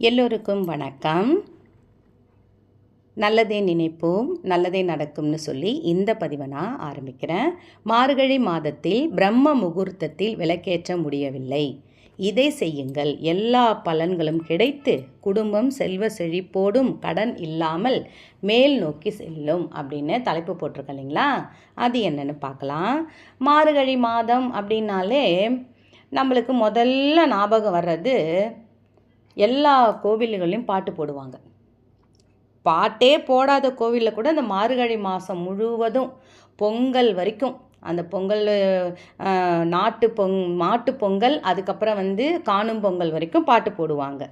எல்லோருக்கும் வணக்கம். நல்லதே நினைப்போம் நல்லதே நடக்கும்னு சொல்லி இந்த பதிவை நான் ஆரம்பிக்கிறேன். மார்கழி மாதத்தில் பிரம்ம முகூர்த்தத்தில் விளக்கேற்ற முடியவில்லை. இதை செய்யுங்கள். எல்லா பலன்களும் கிடைத்து குடும்பம் செல்வ செழிப்போடும் கடன் இல்லாமல் மேல் நோக்கி செல்லும் அப்படின்னு தலைப்பு போட்டிருக்க இல்லைங்களா? அது என்னென்னு பார்க்கலாம். மார்கழி மாதம் அப்படின்னாலே நம்மளுக்கு முதல்ல ஞாபகம் வர்றது எல்லா கோவில்கள்லையும் பாட்டு போடுவாங்க. பாட்டே போடாத கோவிலில் கூட அந்த மார்கழி மாதம் முழுவதும் பொங்கல் வரைக்கும் அந்த பொங்கல் நாட்டு பொங் மாட்டு பொங்கல் அதுக்கப்புறம் வந்து காணும் பொங்கல் வரைக்கும் பாட்டு போடுவாங்க.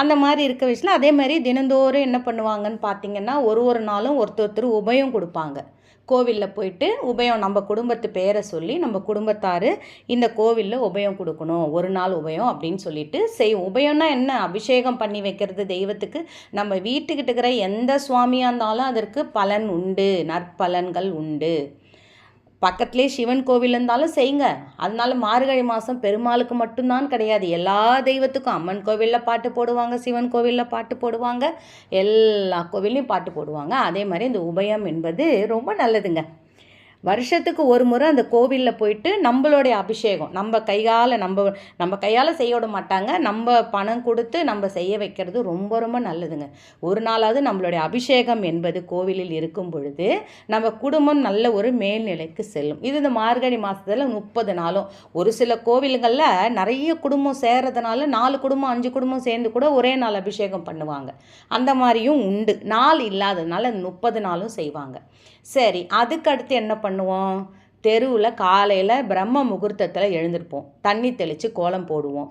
அந்த மாதிரி இருக்க விஷயத்தில் அதே மாதிரி தினந்தோறும் என்ன பண்ணுவாங்கன்னு பார்த்தீங்கன்னா ஒரு ஒரு நாளும் ஒருத்தர் ஒருத்தர் உபயம் கொடுப்பாங்க. கோவிலில் போயிட்டு உபயம் நம்ம குடும்பத்து பேரை சொல்லி நம்ம குடும்பத்தார் இந்த கோவிலில் உபயம் கொடுக்கணும். ஒரு நாள் உபயம் அப்படின்னு சொல்லிட்டு செய்வோம். உபயம்னா என்ன? அபிஷேகம் பண்ணி வைக்கிறது தெய்வத்துக்கு. நம்ம வீட்டுக்கிட்ட இருக்கிற எந்த சுவாமியாக இருந்தாலும் அதற்கு பலன் உண்டு. நற்பலன்கள் உண்டு. பக்கத்துலேயே சிவன் கோவில் இருந்தாலும் செய்யுங்க. அதனால மார்கழி மாதம் பெருமாளுக்கு மட்டும்தான் கிடையாது. எல்லா தெய்வத்துக்கும் அம்மன் கோவிலில் பாட்டு போடுவாங்க சிவன் கோவிலில் பாட்டு போடுவாங்க எல்லா கோவில்லையும் பாட்டு போடுவாங்க. அதே மாதிரி இந்த உபயம் என்பது ரொம்ப நல்லதுங்க. வருஷத்துக்கு ஒரு முறை அந்த கோவிலில் போயிட்டு நம்மளுடைய அபிஷேகம். நம்ம கையால் நம்ம நம்ம கையால் செய்ய விட மாட்டாங்க. நம்ம பணம் கொடுத்து நம்ம செய்ய வைக்கிறது ரொம்ப ரொம்ப நல்லதுங்க. ஒரு நாளாவது நம்மளுடைய அபிஷேகம் என்பது கோவிலில் இருக்கும் பொழுது நம்ம குடும்பம் நல்ல ஒரு மேல்நிலைக்கு செல்லும். இது இந்த மார்கழி மாதத்தில் முப்பது நாளும். ஒரு சில கோவில்களில் நிறைய குடும்பம் சேர்றதுனால நாலு குடும்பம் அஞ்சு குடும்பம் சேர்ந்து கூட ஒரே நாள் அபிஷேகம் பண்ணுவாங்க. அந்த மாதிரியும் உண்டு. நாள் இல்லாததுனால முப்பது நாளும் செய்வாங்க. சரி அதுக்கு அடுத்து என்ன பண்ணுவோம். தெருவில் காலையில் பிரம்ம முகூர்த்தத்தில் எழுந்திருப்போம். தண்ணி தெளித்து கோலம் போடுவோம்.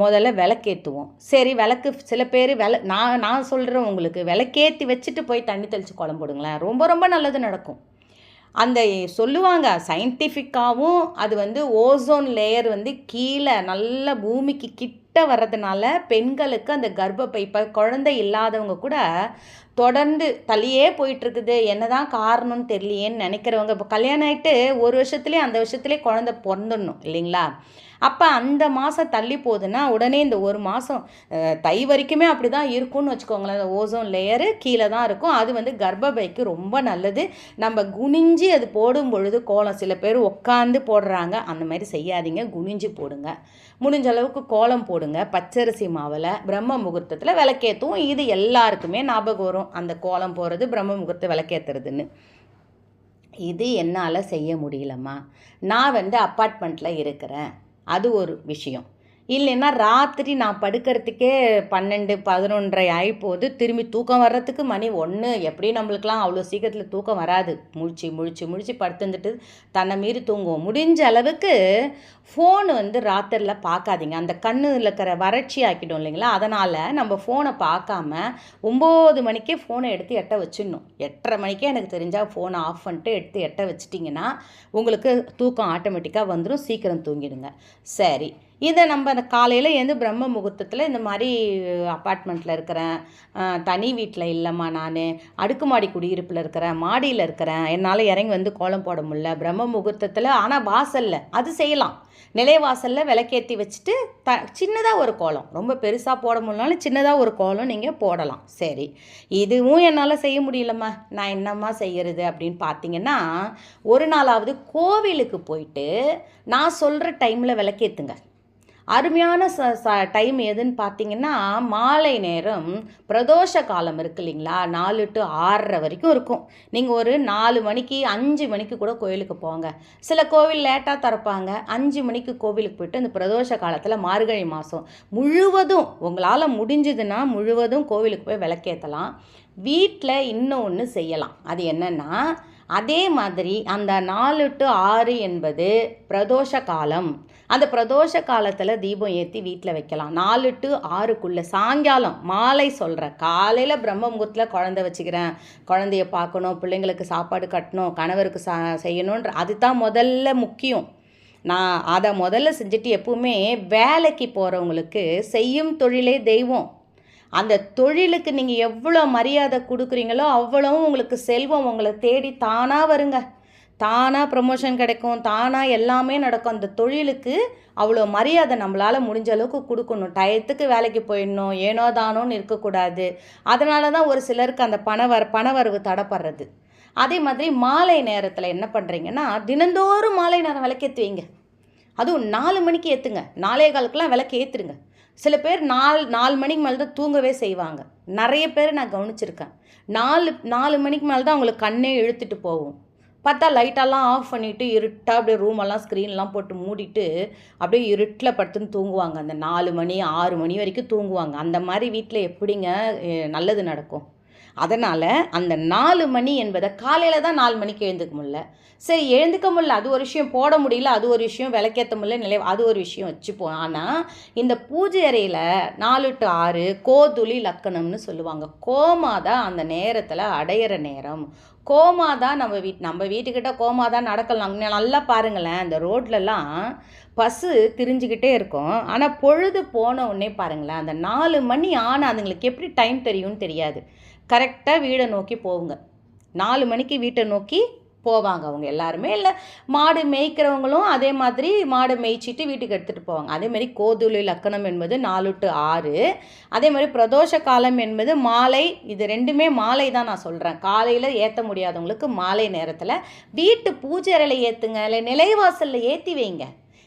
முதல்ல விளக்கேற்றுவோம் சரி விளக்கு சில பேர் விள நான் நான் சொல்கிறேன் உங்களுக்கு. விளக்கேற்றி வச்சுட்டு போய் தண்ணி தெளித்து கோலம் போடுங்களேன். ரொம்ப ரொம்ப நல்லது நடக்கும். அந்த சொல்லுவாங்க சயின்டிஃபிக்காகவும் அது வந்து ஓசோன் லேயர் வந்து கீழே நல்ல பூமிக்கு கிட்ட வர்றதுனால பெண்களுக்கு அந்த கர்ப்பப்பை இப்போ குழந்தை இல்லாதவங்க கூட தொடர்ந்து தள்ளியே போயிட்டுருக்குது. என்னதான் காரணம்னு தெரியலையேன்னு நினைக்கிறவங்க. இப்போ கல்யாணம் ஆகிட்டு ஒரு வருஷத்துலேயே அந்த வருஷத்துலேயே குழந்த பிறந்துடணும் இல்லைங்களா? அப்போ அந்த மாதம் தள்ளி போகுதுன்னா உடனே இந்த ஒரு மாதம் தை வரைக்குமே அப்படி தான் இருக்கும்னு வச்சுக்கோங்களேன். அந்த ஓசோன் லேயரு கீழே தான் இருக்கும். அது வந்து கர்ப்பப்பைக்கு ரொம்ப நல்லது. நம்ம குனிஞ்சு அது போடும் பொழுது கோலம் சில பேர் உட்காந்து போடுறாங்க. அந்த மாதிரி செய்யாதீங்க. குனிஞ்சு போடுங்க. முடிஞ்ச அளவுக்கு கோலம் போடுங்க. பச்சரிசி மாவில் பிரம்ம முகூர்த்தத்தில் விளக்கேற்றுவோம் இது எல்லாருக்குமே ஞாபகம் வரும். அந்த கோலம் போகிறது பிரம்ம முகூர்த்த விளக்கேற்றுறதுன்னு இது என்னால் செய்ய முடியலம்மா. நான் வந்து அப்பார்ட்மெண்ட்டில் இருக்கிறேன். அது ஒரு விஷயம். இல்லைன்னா ராத்திரி நான் படுக்கிறதுக்கே பன்னெண்டு பதினொன்றரை ஆகிப்போகுது திரும்பி தூக்கம் வர்றதுக்கு மணி ஒன்று எப்படி நம்மளுக்கெலாம் அவ்வளோ சீக்கிரத்தில் தூக்கம் வராது. முழிச்சு முழிச்சு முழிச்சு படுத்துந்துட்டு தன்னை மீறி தூங்குவோம். முடிஞ்ச அளவுக்கு ஃபோன் வந்து ராத்திரியில் பார்க்காதீங்க. அந்த கண்ணில் இருக்கிற வறட்சி ஆக்கிடும் இல்லைங்களா? அதனால் நம்ம ஃபோனை பார்க்காம ஒம்பது மணிக்கே ஃபோனை எடுத்து எட்ட வச்சிடணும். எட்டரை மணிக்கே எனக்கு தெரிஞ்சால் ஃபோனை ஆஃப் பண்ணிட்டு எடுத்து எட்ட வச்சிட்டிங்கன்னா உங்களுக்கு தூக்கம் ஆட்டோமேட்டிக்காக வந்துடும் சீக்கிரம் தூங்கிடுங்க. சரி. இதை நம்ம அந்த காலையில் எழுந்து பிரம்ம முகூர்த்தத்தில் இந்த மாதிரி அப்பார்ட்மெண்ட்டில் இருக்கிறேன். தனி வீட்டில் இல்லைம்மா நான். அடுக்குமாடி குடியிருப்பில் இருக்கிறேன். மாடியில் இருக்கிறேன். என்னால் இறங்கி வந்து கோலம் போட முடியல. பிரம்ம முகூர்த்தத்தில் ஆனால் வாசலில் அது செய்யலாம். நிலைவாசலில் விளக்கேற்றி வச்சுட்டு த சின்னதாக ஒரு கோலம். ரொம்ப பெருசாக போட முடியலனாலும் சின்னதாக ஒரு கோலம் நீங்கள் போடலாம். சரி. இதுவும் என்னால் செய்ய முடியலம்மா. நான் என்னம்மா செய்கிறது அப்படின்னு பார்த்தீங்கன்னா ஒரு நாளாவது கோவிலுக்கு போயிட்டு நான் சொல்கிற டைமில் விளக்கேற்றுங்க அருமையான ச ச டைம் எதுன்னு பார்த்தீங்கன்னா மாலை நேரம் பிரதோஷ காலம் இருக்கு இல்லைங்களா? நாலு டு ஆறரை வரைக்கும் இருக்கும். நீங்கள் ஒரு நாலு மணிக்கு அஞ்சு மணிக்கு கூட கோயிலுக்கு போங்க. சில கோவில் லேட்டாக திறப்பாங்க. அஞ்சு மணிக்கு கோவிலுக்கு போயிட்டு அந்த பிரதோஷ காலத்தில் மார்கழி மாதம் முழுவதும் உங்களால் முடிஞ்சதுன்னா முழுவதும் கோவிலுக்கு போய் விளக்கேற்றலாம் வீட்டில் இன்னும் ஒன்று செய்யலாம். அது என்னென்னா அதே மாதிரி அந்த நாலு டு ஆறு என்பது பிரதோஷ காலம். அந்த பிரதோஷ காலத்தில் தீபம் ஏற்றி வீட்டில் வைக்கலாம். நாலு டு ஆறுக்குள்ளே சாயங்காலம் மாலை சொல்கிறேன் காலையில் பிரம்ம முகூர்த்தத்தில் குழந்தை வச்சுக்கிறேன். குழந்தைய பார்க்கணும் பிள்ளைங்களுக்கு சாப்பாடு கட்டணும் கணவருக்கு சா செய்யணுன்ற அதுதான் முதல்ல முக்கியம். நான் அதை முதல்ல செஞ்சுட்டு எப்பவுமே வேலைக்கு போகிறவங்களுக்கு செய்யும் தொழிலே தெய்வம். அந்த தொழிலுக்கு நீங்கள் எவ்வளோ மரியாதை கொடுக்குறீங்களோ அவ்வளவும் உங்களுக்கு செல்வம் உங்களை தேடி தானாக வருங்க. தானாக ப்ரமோஷன் கிடைக்கும் தானாக எல்லாமே நடக்கும். அந்த தொழிலுக்கு அவ்வளோ மரியாதை நம்மளால் முடிஞ்ச அளவுக்கு கொடுக்கணும். டயத்துக்கு வேலைக்கு போயிடணும் ஏனோ தானோன்னு இருக்கக்கூடாது. அதனால தான் ஒரு சிலருக்கு அந்த பணவர பணவரவு தடைப்படுறது. அதே மாதிரி மாலை நேரத்தில் என்ன பண்ணுறீங்கன்னா தினந்தோறும் மாலை நேரம் விளக்கேற்றுவீங்க அதுவும் நாலு மணிக்கு ஏற்றுங்க நாலே காலுக்கெல்லாம் விளக்கு ஏற்றுருங்க சில பேர் நாலு நாலு மணிக்கு மேலே தான் தூங்கவே செய்வாங்க. நிறைய பேர் நான் கவனிச்சிருக்கேன். நாலு நாலு மணிக்கு மேலே தான் அவங்களுக்கு கண்ணே இழுத்துட்டு போகும். பார்த்தா லைட்டெல்லாம் ஆஃப் பண்ணிவிட்டு இருட்டாக அப்படியே ரூமெல்லாம் ஸ்க்ரீன்லாம் போட்டு மூடிட்டு அப்படியே இருட்டில் படுத்துன்னு தூங்குவாங்க. அந்த நாலு மணி ஆறு மணி வரைக்கும் தூங்குவாங்க. அந்த மாதிரி வீட்டில் எப்படிங்க நல்லது நடக்கும்? அதனால் அந்த நாலு மணி என்பதை காலையில் தான் நாலு மணிக்கு எழுந்துக்க முடியல. சரி எழுந்துக்க முடியல. அது ஒரு விஷயம். போட முடியல. அது ஒரு விஷயம். விளக்கேற்ற முடியல. நிலை அது ஒரு விஷயம் வச்சுப்போம். ஆனால் இந்த பூஜை அறையில் நாலு டு ஆறு கோதுளி லக்கணம்னு சொல்லுவாங்க. கோமா தான் அந்த நேரத்தில் அடையிற நேரம். கோமா தான் நம்ம வீட் நம்ம வீட்டுக்கிட்ட கோமா தான் நடக்கலாம். நல்லா பாருங்களேன். அந்த ரோட்லலாம் பஸ்ஸு திரிஞ்சுக்கிட்டே இருக்கும். ஆனால் பொழுது போன உடனே பாருங்களேன். அந்த நாலு மணி ஆனால் அதுங்களுக்கு எப்படி டைம் தெரியும்னு தெரியாது. கரெக்டாக வீடை நோக்கி போகுங்க நாலு மணிக்கு வீட்டை நோக்கி போவாங்க அவங்க எல்லாருமே. இல்லை மாடு மேய்க்கிறவங்களும் அதே மாதிரி மாடு மேய்ச்சிட்டு வீட்டுக்கு எடுத்துகிட்டு போவாங்க. அதே மாதிரி கோதுளி லக்கணம் என்பது நாலு டு ஆறு. அதே மாதிரி பிரதோஷ காலம் என்பது மாலை. இது ரெண்டுமே மாலை தான் நான் சொல்கிறேன் காலையில் ஏற்ற முடியாதவங்களுக்கு மாலை நேரத்தில். வீட்டு பூஜை அறையில் ஏற்றுங்க இல்லை நிலைவாசலில் ஏற்றி வைங்க.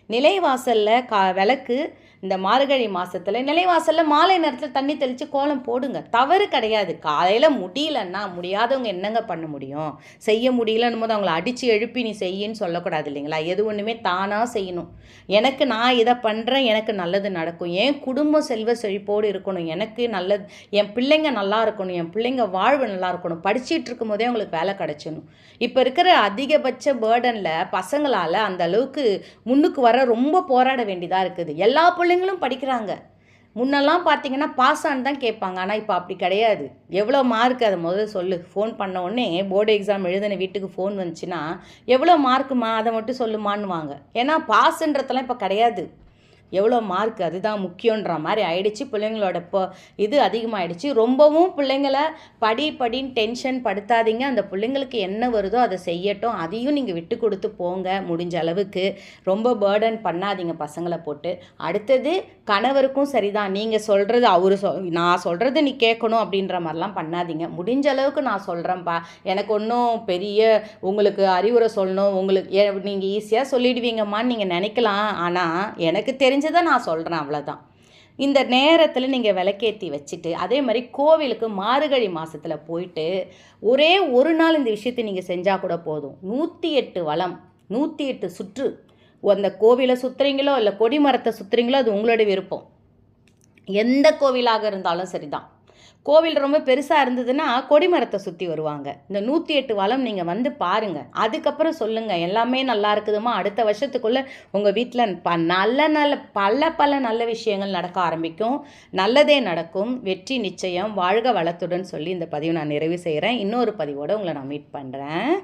நிலைவாசலில் கா விளக்கு இந்த மார்கழி மாதத்தில் நிலைவாசலில் மாலை நேரத்தில் தண்ணி தெளித்து கோலம் போடுங்க. தவறு கிடையாது. காலையில் முடியலன்னா முடியாதவங்க என்னங்க பண்ண முடியும்? செய்ய முடியலன்னும் போது அவங்கள அடித்து எழுப்பி நீ செய்யின்னு சொல்லக்கூடாது இல்லைங்களா? எது ஒன்றுமே தானாக செய்யணும். எனக்கு நான் இதை பண்ணுறேன் எனக்கு நல்லது நடக்கும். என் குடும்பம் செல்வ செழிப்போடு இருக்கணும். எனக்கு நல்லது என் பிள்ளைங்க நல்லா இருக்கணும். என் பிள்ளைங்க வாழ்வு நல்லா இருக்கணும். படிச்சுட்டு இருக்கும் போதே அவங்களுக்கு வேலை கிடச்சிடணும். இப்போ இருக்கிற அதிகபட்ச பேர்டனில் பசங்களால் அந்த அளவுக்கு முன்னுக்கு வர ரொம்ப போராட வேண்டியதாக இருக்குது. எல்லா பிள்ளைங்களும் படிக்கிறாங்க. முன்னெல்லாம் பார்த்தீங்கன்னா பாஸ் ஆன் தான் கேட்பாங்க. ஆனால் இப்போ அப்படி கிடையாது. எவ்வளோ மார்க் அதை முதல்ல சொல்லு. ஃபோன் பண்ண உடனே போர்டு எக்ஸாம் எழுதின வீட்டுக்கு ஃபோன் வந்துச்சுன்னா எவ்வளோ மார்க்குமா அதை மட்டும் சொல்லுமான்னுவாங்க. ஏன்னா பாஸ்ன்றதெல்லாம் இப்போ கிடையாது. எவ்வளோ மார்க் அதுதான் முக்கியன்ற மாதிரி ஆயிடுச்சு. பிள்ளைங்களோட இப்போ இது அதிகமாகிடுச்சு ரொம்பவும் பிள்ளைங்கள படி படின்னு டென்ஷன் படுத்தாதீங்க. அந்த பிள்ளைங்களுக்கு என்ன வருதோ அதை செய்யட்டும். அதையும் நீங்கள் விட்டு கொடுத்து போங்க முடிஞ்ச அளவுக்கு. ரொம்ப பேர்டன் பண்ணாதீங்க பசங்களை போட்டு. அடுத்தது கணவருக்கும் சரிதான். நீங்கள் சொல்கிறது அவர் சொ நான் சொல்கிறது நீ கேட்கணும் அப்படின்ற மாதிரிலாம் பண்ணாதீங்க. முடிஞ்ச அளவுக்கு நான் சொல்கிறேன்ப்பா எனக்கு ஒன்றும் பெரிய உங்களுக்கு அறிவுரை சொல்லணும். உங்களுக்கு நீங்கள் ஈஸியாக சொல்லிடுவீங்கம்மான்னு நீங்கள் நினைக்கலாம். ஆனால் எனக்கு தெரிஞ்சதை நான் சொல்கிறேன் அவ்வளோதான் இந்த நேரத்தில் நீங்கள் விளக்கேற்றி வச்சுட்டு அதே மாதிரி கோவிலுக்கு மார்கழி மாதத்தில் போயிட்டு ஒரே ஒரு நாள் இந்த விஷயத்தை நீங்கள் செஞ்சால் கூட போதும். நூற்றி எட்டு வளம் நூற்றி எட்டு சுற்று. அந்த கோவிலை சுற்றுறீங்களோ இல்லை கொடி மரத்தை சுற்றுறீங்களோ அது உங்களோட விருப்பம். எந்த கோவிலாக இருந்தாலும் சரிதான். கோவில் ரொம்ப பெருசாக இருந்ததுன்னா கொடிமரத்தை சுற்றி வருவாங்க. இந்த நூற்றி எட்டு வளம் நீங்கள் வந்து பாருங்கள் அதுக்கப்புறம் சொல்லுங்கள் எல்லாமே நல்லா இருக்குதுமா? அடுத்த வருஷத்துக்குள்ளே உங்கள் வீட்டில் ப நல்ல நல்ல பல பல நல்ல விஷயங்கள் நடக்க ஆரம்பிக்கும். நல்லதே நடக்கும். வெற்றி நிச்சயம். வாழ்க வளத்துடன் சொல்லி இந்த பதிவை நான் நிறைவு செய்கிறேன் இன்னொரு பதிவோடு உங்களை நான் மீட் பண்ணுறேன்